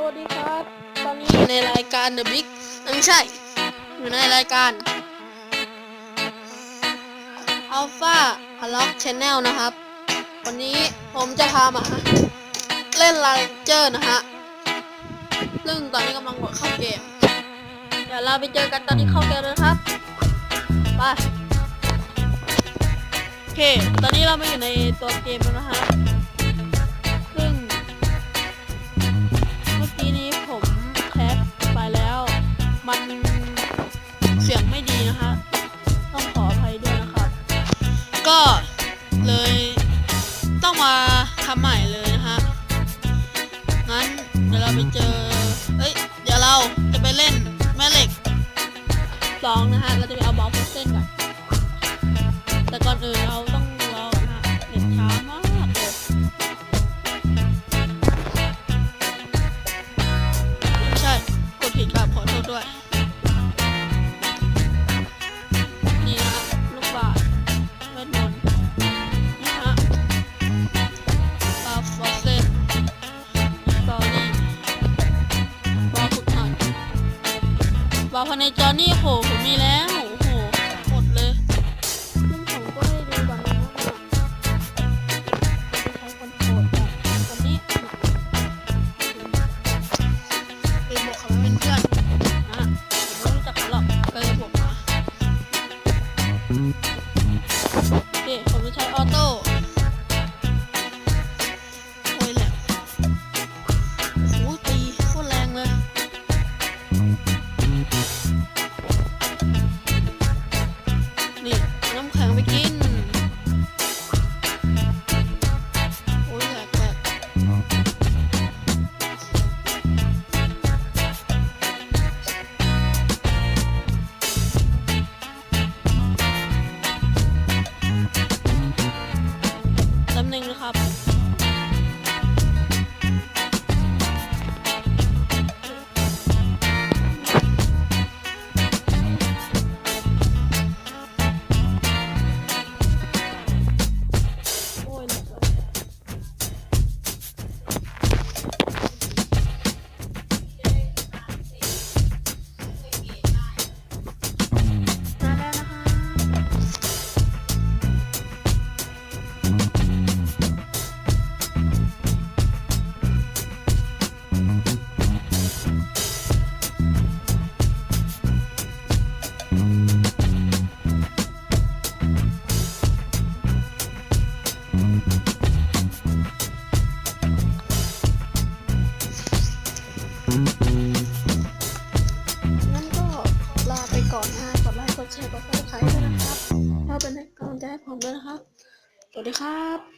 สวัสดีครับ ตอนนี้อยู่ในรายการ The Big ไม่ใช่ อยู่ในรายการ Alpha Unlock Channel นะครับ วันนี้ผมจะพามาเล่นลาเจอร์นะฮะ ซึ่งตอนนี้กำลังกดเข้าเกม เดี๋ยวเราไปเจอกันตอนนี้เข้าเกมเลยนะครับ ไป โอเค ตอนนี้เรามาอยู่ในตัวเกมแล้วนะฮะ ไม่ดีนะคะ ต้องขออภัยด้วยนะครับ ก็เลยต้องมาทำใหม่เลยนะฮะ งั้นเดี๋ยวเราไปเจอ เอ้ย เดี๋ยวเราจะไปเล่นแม่เหล็กสองนะฮะ เราจะไปเอาบอลฟุตเส้นกันแต่ก่อนอื่นเราต้อง บาพในจอนี่โหผมมีแล้วโอ้โหหมดเลยซึ่งผมก็ให้ดูบางนะว่าใช้คนโหดแบบคนนี้เคยบอกเขาว่าเป็นเพื่อนนะผมไม่รู้จักเขาหรอกเคยบอกมาโอเคผมจะใช้ออโต้ งั้นก็ลาไปก่อนนะกดไลค์กดแชร์กดซับสไครต์ด้วยนะครับเราเป็นกำลังใจให้ผมด้วยนะครับ สวัสดีครับ